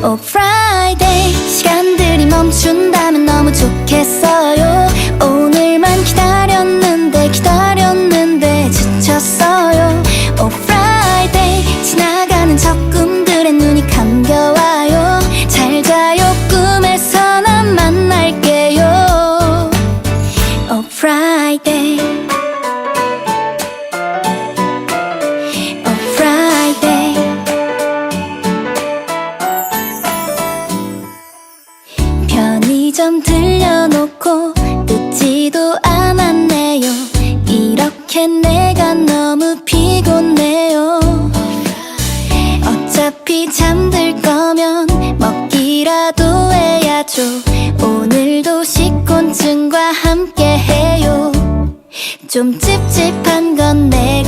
오 프라이데이 시간들이 멈춘다면 너무 좋겠어요. 오늘만 기다렸는데 기다렸는데 지쳤어요. 오 프라이데이 지나가는 적금들의 눈이 감겨와요. 잘 자요 꿈에서 난 만날게요. 오프 편의점 들려놓고 듣지도 않았네요. 이렇게 내가 너무 피곤해요. 어차피 잠들 거면 먹기라도 해야죠. 오늘도 식곤증과 함께 해요. 좀 찝찝한 건 내